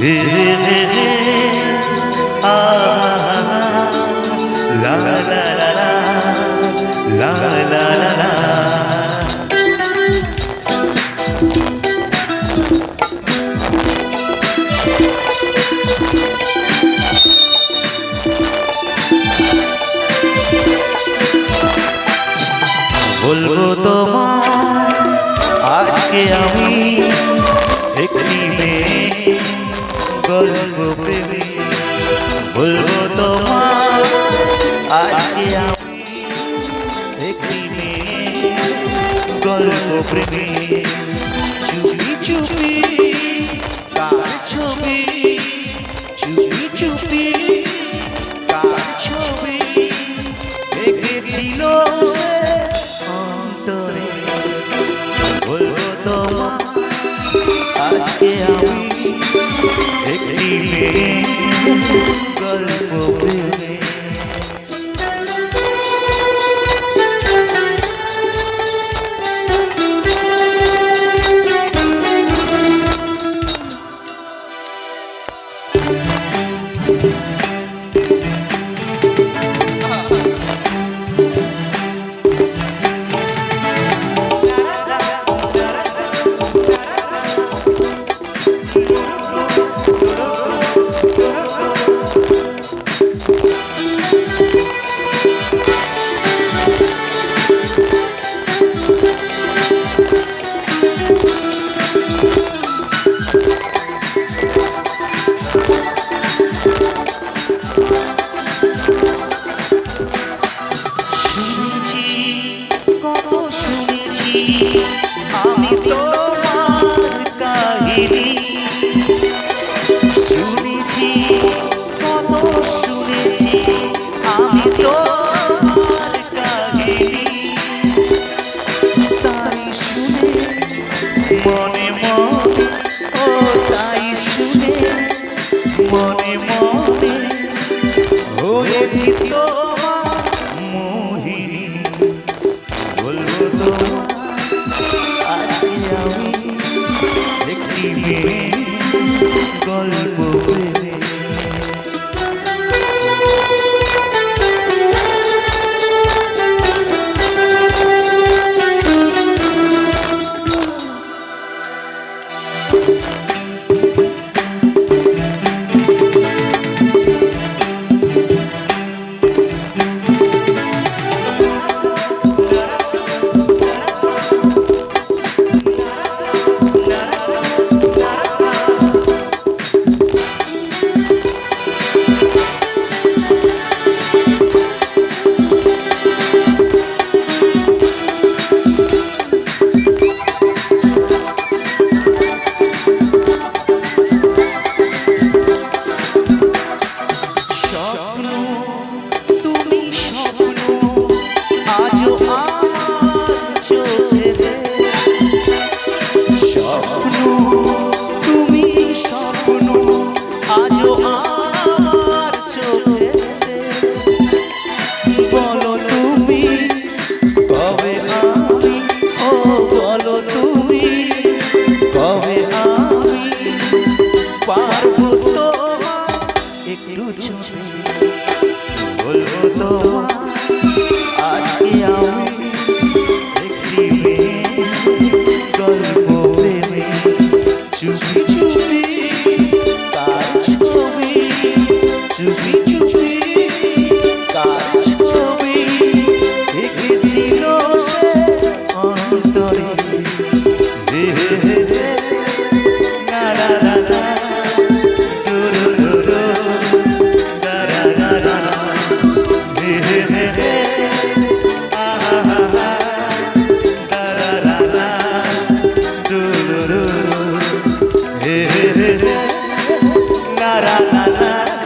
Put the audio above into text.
হে হে হে হে আ লা লা লা লা লা লা লা লা বলবো তোমার আজকে আমি একটি মেয়ে গল্প প্রেমী। বলব তোমার, আজকে আমি গল্প প্রেমী, চুপি চুপি, কার ছবি? চুপি চুপি, কার ছবি? সে অন্তরে। বলব তোমার, আজকে আমি হয়েছি তোমার মোহিনী বলব তোমার আজকে আমি একটি গল্প। একটু ছুটে la la.